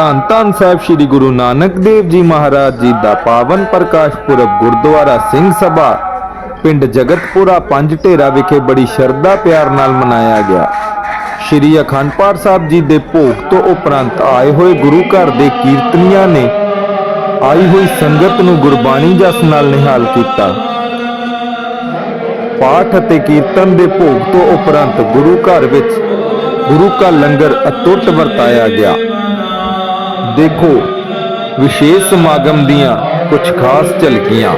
ਧੰਨ ਧੰਨ ਸਾਹਿਬ ਸ੍ਰੀ ਗੁਰੂ ਨਾਨਕ ਦੇਵ ਜੀ ਮਹਾਰਾਜ ਜੀ ਦਾ ਪਾਵਨ ਪ੍ਰਕਾਸ਼ ਪੁਰਬ ਗੁਰਦੁਆਰਾ ਸਿੰਘ ਸਭਾ, ਪਿੰਡ ਜਗਤਪੁਰਾ ਪੰਜ ਢੇਰਾ ਵਿਖੇ ਬੜੀ ਸ਼ਰਧਾ ਪਿਆਰ ਨਾਲ ਮਨਾਇਆ ਗਿਆ। ਸ਼੍ਰੀ ਅਖੰਡ ਪਾਠ ਸਾਹਿਬ ਜੀ ਦੇ ਭੋਗ ਤੋਂ ਉਪਰੰਤ ਆਏ ਹੋਏ ਗੁਰੂ ਘਰ ਦੇ ਕੀਰਤਨੀਆਂ ਨੇ ਆਈ ਹੋਈ ਸੰਗਤ ਨੂੰ ਗੁਰਬਾਣੀ ਜਸ ਨਾਲ ਨਿਹਾਲ ਕੀਤਾ। ਪਾਠ ਅਤੇ ਕੀਰਤਨ ਦੇ ਭੋਗ ਤੋਂ ਉਪਰੰਤ ਗੁਰੂ ਘਰ ਵਿੱਚ ਗੁਰੂ ਕਾ ਲੰਗਰ ਅਤੁੱਟ ਵਰਤਾਇਆ ਗਿਆ। ਦੇਖੋ ਵਿਸ਼ੇਸ਼ ਸਮਾਗਮ ਦੀਆਂ ਕੁਝ ਖਾਸ ਝਲਕੀਆਂ।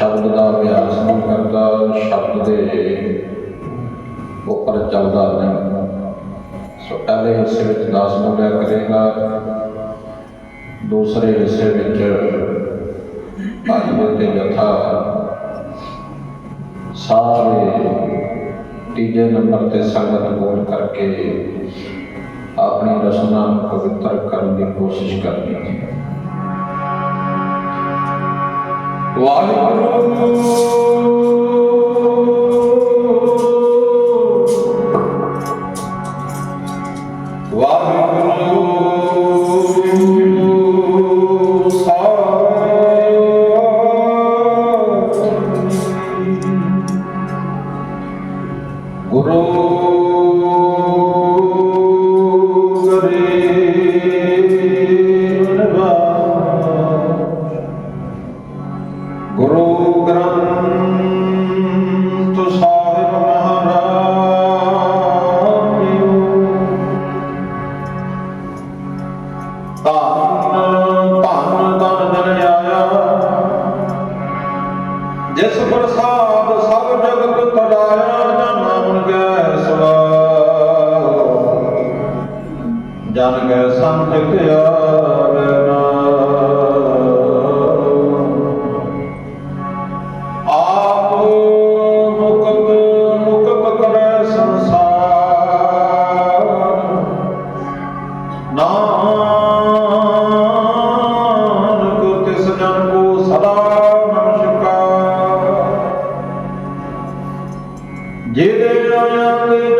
ਸ਼ਬਦ ਦਾ ਅਭਿਆਸ ਨਹੀਂ ਕਰਦਾ, ਸ਼ਬਦ ਦੇ ਉੱਪਰ ਚੱਲਦਾ ਨਹੀਂ। ਸੋ ਪਹਿਲੇ ਹਿੱਸੇ ਵਿੱਚ 10 ਬੋਲਿਆ ਕਰੇਗਾ ਦੂਸਰੇ ਹਿੱਸੇ ਵਿੱਚ ਭਾਈ ਤੇ ਜਥਾ। ਸਾਰੇ ਤੀਜੇ ਨੰਬਰ ਤੇ ਸੰਗਤ ਬੋਲ ਕਰਕੇ ਆਪਣੀ ਰਸਨਾ ਨੂੰ ਪਵਿੱਤਰ ਕਰਨ ਦੀ ਕੋਸ਼ਿਸ਼ ਕਰਨੀ ਹੈ। Wow. ਜਨ ਗੈ ਸੰਤ ਆਵੇ ਆਪ ਮੁਕਤ ਮੁਕਤ ਕਰੈ ਸੰਸਾਰ। ਨਾਨਕ ਤਿਸ ਜਨ ਕੋ ਸਦਾ ਨਮਸਕਾਰ। ਜਿਹਦੇ ਆਇਆ ਤੇ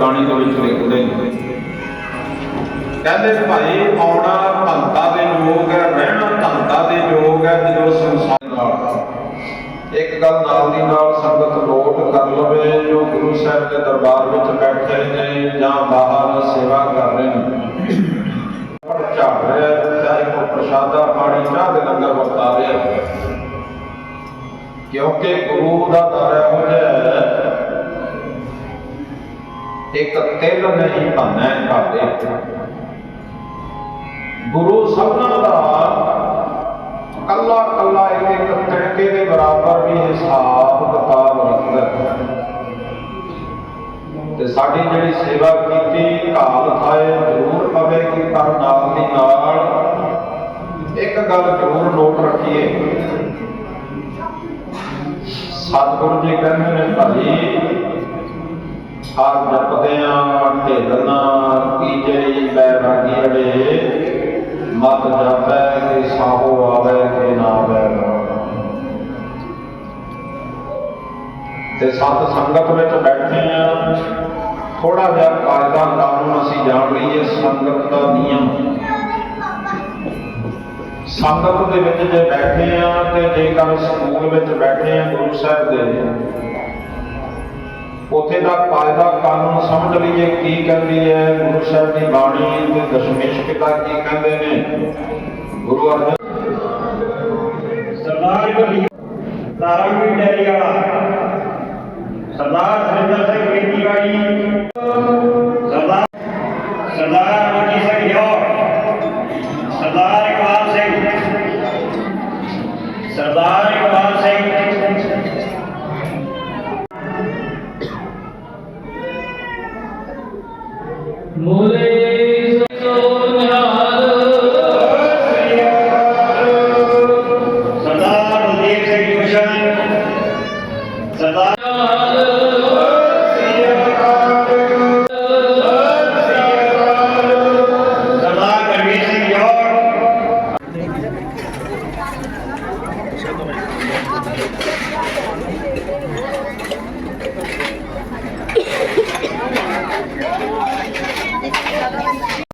ਬਾਣੀ ਦੇ ਵਿੱਚ ਲਿਖਦੇ ਨੇ ਕਹਿੰਦੇ ਭਾਈ ਆਉਣਾ ਭੰਤਾ ਦੇ ਯੋਗ ਹੈ ਰਹਿਣਾ ਧੰਤਾ ਦੇ ਯੋਗ ਹੈ ਜਦੋਂ ਸੰਸਾਰ ਨਾਲ ਇੱਕ ਗੱਲ ਨਾਲ ਦੀ ਨਾਲ ਸੰਗਤ ਨੋਟ ਕਰ ਲਵੇ ਜੋ ਗੁਰੂ ਸਾਹਿਬ ਦੇ ਦਰਬਾਰ ਵਿੱਚ ਬੈਠੇ ਨੇ ਜਾਂ ਬਾਹਰ ਸੇਵਾ ਕਰ ਰਹੇ ਨੇ। ਪਰ ਝਾੜ ਰਿਹਾ ਹੈ, ਚਾਹੇ ਕੋ ਪ੍ਰਸ਼ਾਦਾ ਪਾਣੀ ਚਾਹ ਦੇ ਲੰਗਰ ਵਰਤਾ ਰਿਹਾ। ਕਿਉਂਕਿ ਗੁਰੂ ਦਾ ਦਰ ਹੈ ਇੱਕ ਤਿਲ ਨਹੀਂ ਭੰਨੈ ਘਾਟੇ ਗੁਰੂ ਸਭਨਾਂ ਦਾ ਕੱਲਾ ਕੱਲਾ ਇੱਕ ਇੱਕ ਤਿਣਕੇ ਦੇ ਬਰਾਬਰ ਵੀ ਹਿਸਾਬ ਕਿਤਾਬ ਰੱਖਦਾ ਤੇ ਸਾਡੀ ਜਿਹੜੀ ਸੇਵਾ ਕੀਤੀ ਘਾਲ ਥਾਏ ਜ਼ਰੂਰ ਪਵੇਗੀ ਪਰ ਨਾਲ ਦੀ ਨਾਲ ਇੱਕ ਗੱਲ ਜ਼ਰੂਰ ਨੋਟ ਰੱਖੀਏ। ਸਤਿਗੁਰੂ ਜੀ ਕਹਿੰਦੇ ਨੇ ਭਾਈ ਹਰ ਜਪਦੇ ਆ ਢੇਲਣਾ ਕੀਜੜੀ ਬੈਰਾਗੀ ਅੜੇ ਮਤ ਜਾਪੈ ਕਿ ਸਾਹੋ ਆਵੇ ਕਿ ਨਾ ਆਵੇ। ਤੇ ਸਤ ਸੰਗਤ ਵਿੱਚ ਬੈਠੇ ਆ। ਥੋੜਾ ਜਿਹਾ ਕਾਇਦਾ ਕਾਨੂੰਨ ਅਸੀਂ ਜਾਣ ਲਈਏ, ਸੰਗਤ ਦਾ ਨਿਯਮ। ਸੰਗਤ ਦੇ ਵਿੱਚ ਜੇ ਬੈਠੇ ਆ ਤੇ ਜੇਕਰ ਸਕੂਲ ਵਿੱਚ ਬੈਠੇ ਆ, ਗੁਰੂ ਸਾਹਿਬ ਦੇ। ਉੱਥੇ ਦਾ ਕਾਇਦਾ ਕਾਨੂੰਨ ਸਮਝ ਲਈਏ ਕੀ ਕਹਿੰਦੀ ਹੈ, ਗੁਰੂ ਸਾਹਿਬ ਦੀ ਬਾਣੀ ਤੇ ਦਸ਼ਮੇਸ਼ ਪਿਤਾ ਕੀ ਕਹਿੰਦੇ ਨੇ? ਗੁਰੂ ਅਰਜਨ ਸਰਦਾਰ ਜੀ ਤਾਰਾਮੀ ਡੈਰੀ ਵਾਲਾ, ਸਰਦਾਰ ਸੁਰਿੰਦਰ ਸਿੰਘ ਖੇਤੀਬਾੜੀ